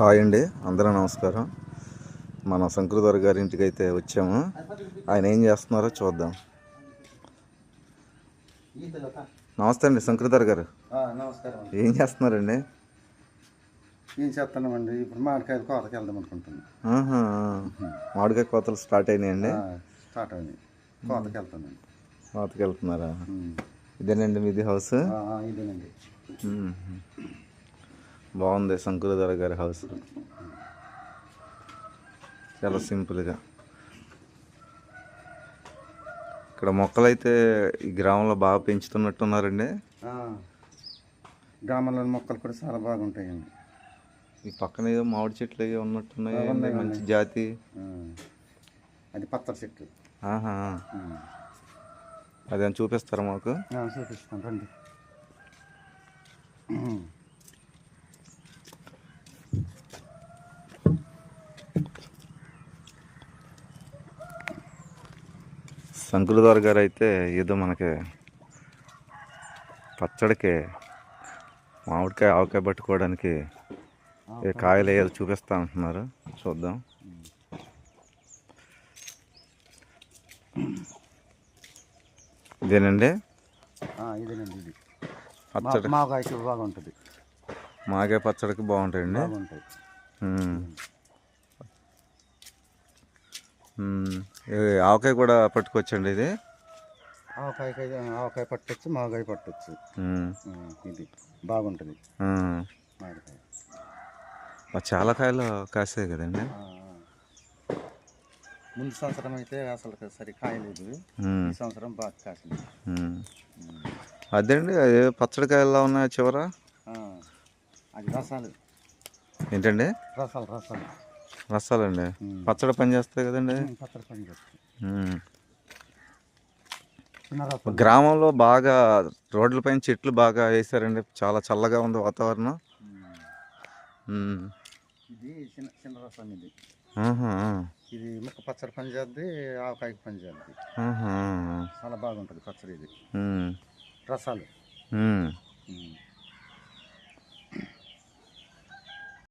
Hi అండి అందరూ నమస్కారం. మన శంకరధర్ గారి ఇంటికి అయితే వచ్చాము. ఆయన ఏం చేస్తున్నారో చూద్దాం. నమస్తే అండి శంకరధర్ గారు. నమస్కారం ఏం చేస్తున్నారండి? ఏం చేస్తున్నామండి? ఇప్పుడు మామిడికాయలు కోతకి వెళ్దాం అనుకుంటున్నాం. మామిడికాయ కోతలు స్టార్ట్ అయినాయండి? స్టార్ట్ అయింది కోతకి వెళ్తానండి కోతకి వెళ్తున్నారా. ఇదేనండి మీది హౌస్? ఇదేనండి. బాగుంది శంకురధర గారి హౌస్. చాలా సింపుల్గా. ఇక్కడ మొక్కలైతే ఈ గ్రామంలో బాగా పెంచుతున్నట్టున్నారండి. ఆ, గ్రామంలోని మొక్కలు కూడా చాలా బాగుంటాయండి. ఈ పక్కన ఏదో మామిడి చెట్లు ఏవో ఉన్నట్టున్నాయి మంచి జాతి. అది పచ్చడి చెట్టు. ఆహా. అదేం చూపిస్తారా మాకు? చూపిస్తాను రండి. శంకులధర గారు అయితే ఏదో మనకి పచ్చడికి మామిడికాయ ఆవకాయ పట్టుకోవడానికి ఏ కాయలు వేయాలి చూపిస్తా అంటున్నారు. చూద్దాం. ఇదేనండి? ఆ, ఇదేనండి ఇది. పచ్చడి. మా- మాగాయకి బాగుంటుంది. మాగే పచ్చడికి బాగుంటాయండి. బాగుంటాయి. ఆవకాయ కూడా పట్టుకోవచ్చండి ఇది? ఆవకాయ ఆవకాయ పట్టొచ్చు మాగాయ పట్టొచ్చు. ఇది బాగుంటుంది. చాలా కాయలు కాసాయి కదండి. ముందు సంవత్సరం అయితే అసలు సరి కాయలేదు. ఈ సంవత్సరం బాగా కాసింది. అదేండి అదే పచ్చడి కాయల్లో ఉన్నాయి చివర? అది రసాలు. ఏంటండి? రసాలు రసాలు. రసాలండి. పచ్చడి పని చేస్తాయి కదండి పచ్చడి పని చేస్తాయి గ్రామంలో బాగా రోడ్లపైన చెట్లు బాగా వేసారండి చాలా చల్లగా ఉంది వాతావరణం. ఇది చిన్న చిన్న రసం ఇది. ఇది ముక్క పచ్చడి పని చేద్ది ఆవకాయకి పని చేద్ది. చాలా బాగుంటుంది పచ్చడి ఇది. రసాలు.